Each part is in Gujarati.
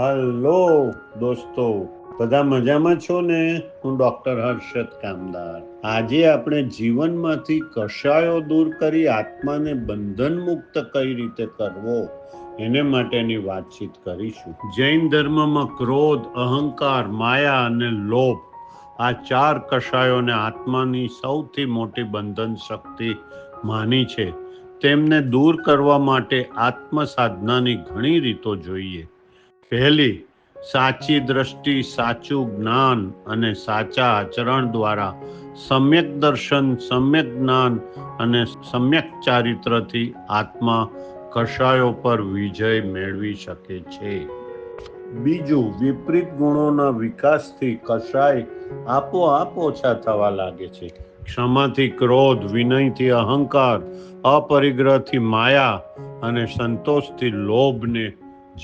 હલો, દોસ્તો. બધા મજામાં છો ને? હું ડોક્ટર હર્ષદ કામદાર. આજે આપણે જીવનમાંથી કશાયો દૂર કરી આત્માને બંધન મુક્ત કઈ રીતે કરવો, એને માટેની વાતચીત કરીશું. જૈન ધર્મમાં ક્રોધ, અહંકાર, માયા અને લોભ, આ ચાર કશાયોને આત્માની સૌથી મોટી બંધન શક્તિ માની છે. તેમને દૂર કરવા માટે આત્મ સાધનાની ઘણી રીતો જોઈએ. પહેલી સાચી દ્રષ્ટિ, સાચું જ્ઞાન અને સાચા આચરણ દ્વારા સમ્યક દર્શન, સમ્યક જ્ઞાન અને સમ્યક ચારિત્રથી આત્મા કશાયો પર વિજય મેળવી શકે છે. બીજું, વિપરીત ગુણોના વિકાસથી કશાય આપોઆપ ઓછા થવા લાગે છે. ક્ષમાથી ક્રોધ, વિનયથી અહંકાર, અપરિગ્રહથી માયા અને સંતોષથી લોભને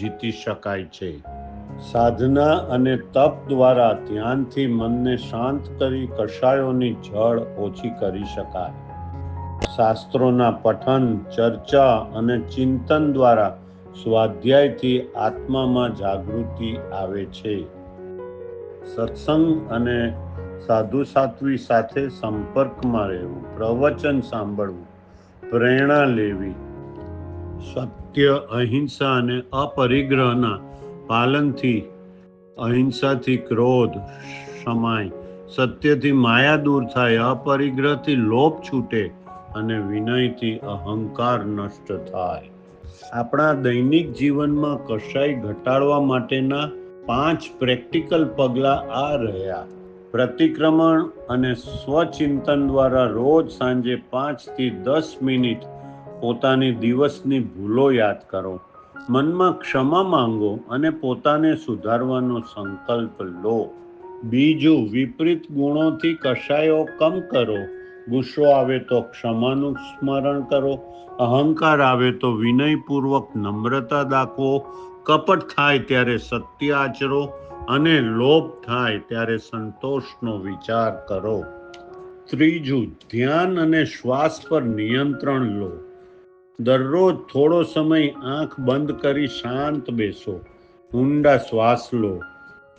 જીતી શકાય છે. સાધના અને તપ દ્વારા ધ્યાનથી મનને શાંત કરી કશાયોની જળ ઓછી કરી શકાય. શાસ્ત્રોના પઠન, ચર્ચા અને ચિંતન દ્વારા સ્વાધ્યાયથી આત્મામાં જાગૃતિ આવે છે. સત્સંગ અને સાધુ સાત્વી સાથે સંપર્કમાં રહેવું, પ્રવચન સાંભળવું, પ્રેરણા લેવી અહિંસા અને અપરિગ્રહના પાલનથી અહિંસાથી ક્રોધ સમાય સત્યથી માયા દૂર થાય, અપરિગ્રહથી લોભ છૂટે અને વિનયથી અહંકાર નષ્ટ થાય. આપણા દૈનિક જીવનમાં કશાય ઘટાડવા માટેના પાંચ પ્રેક્ટિકલ પગલાં આ રહ્યા. પ્રતિક્રમણ અને સ્વચિંતન દ્વારા રોજ સાંજે પાંચથી દસ મિનિટ પોતાની દિવસની ભૂલો યાદ કરો. મનમાં ક્ષમા માંગો અને પોતાને સુધારવાનો સંકલ્પ લો. બીજું, વિપરીત ગુણોથી કશાયો કમ કરો. ગુસ્સો આવે તો ક્ષમાનું સ્મરણ કરો. અહંકાર આવે તો વિનયપૂર્વક નમ્રતા દાખવો. કપટ થાય ત્યારે સત્ય આચરો અને લોભ થાય ત્યારે સંતોષનો વિચાર કરો. ત્રીજું, ધ્યાન અને શ્વાસ પર નિયંત્રણ લો. દરરોજ થોડો સમય આંખ બંધ કરી શાંત બેસો, ઊંડા શ્વાસ લો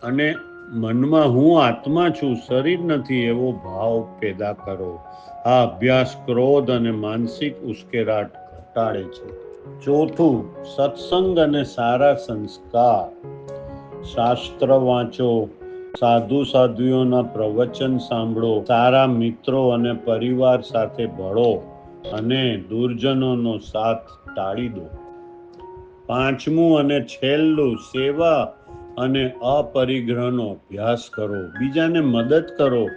અને મનમાં હું આત્મા છું, શરીર નથી એવો ભાવ પેદા કરો. આ અભ્યાસ ક્રોધ અને માનસિક ઉશ્કેરાટ ઘટાડે છે. ચોથું, સત્સંગ અને સારા સંસ્કાર. શાસ્ત્ર વાંચો, સાધુ સાધ્વીઓના પ્રવચન સાંભળો, સારા મિત્રો અને પરિવાર સાથે ભળો. અને દુર્જનોનો સાથ ટાળી દો. પાંચમું અને છેલ્લું સેવા અને અપરિગ્રહનો અભ્યાસ કરો. બીજાને મદદ કરો.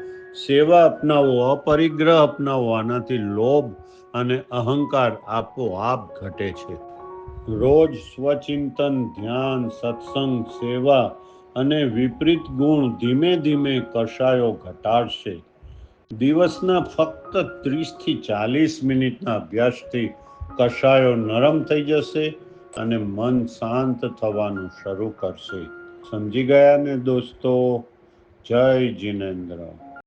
સેવા અપનાવો, અપરિગ્રહ અપનાવો. આનાથી લોભ અને અહંકાર આપોઆપ ઘટે છે. રોજ સ્વચિંતન, ધ્યાન, સત્સંગ, સેવા અને વિપરીત ગુણ ધીમે ધીમે કશાયો ઘટાડશે. દિવસના ફક્ત ત્રીસથી ચાલીસ મિનિટના અભ્યાસથી કશાયો નરમ થઈ જશે અને મન શાંત થવાનું શરૂ કરશે. સમજી ગયા ને દોસ્તો? જય જિનેન્દ્ર.